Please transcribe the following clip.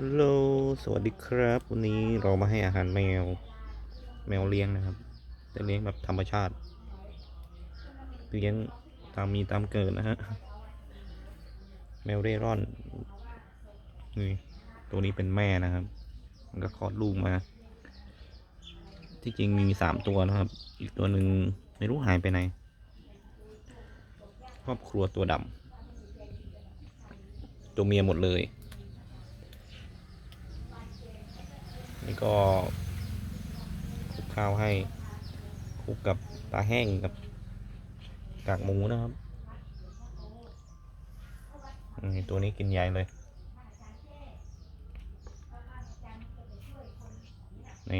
ฮัลโหล สวัสดีครับ วันนี้เรามาให้อาหารแมว แมวเลี้ยงนะครับ แต่เลี้ยงแบบธรรมชาติ เลี้ยงตามมีตามเกิดนะฮะ แมวเร่ร่อน นี่ ตัวนี้เป็นแม่นะครับ มันก็คลอดลูกมา ที่จริงมีสามตัวนะครับ อีกตัวหนึ่งไม่รู้หายไปไหน ครอบครัวตัวดำ ตัวเมียหมดเลย นี่ก็คลุกข้าวให้คลุกกับปลาแห้งกับกากหมูนะครับตัวนี้กินใหญ่เลย ใน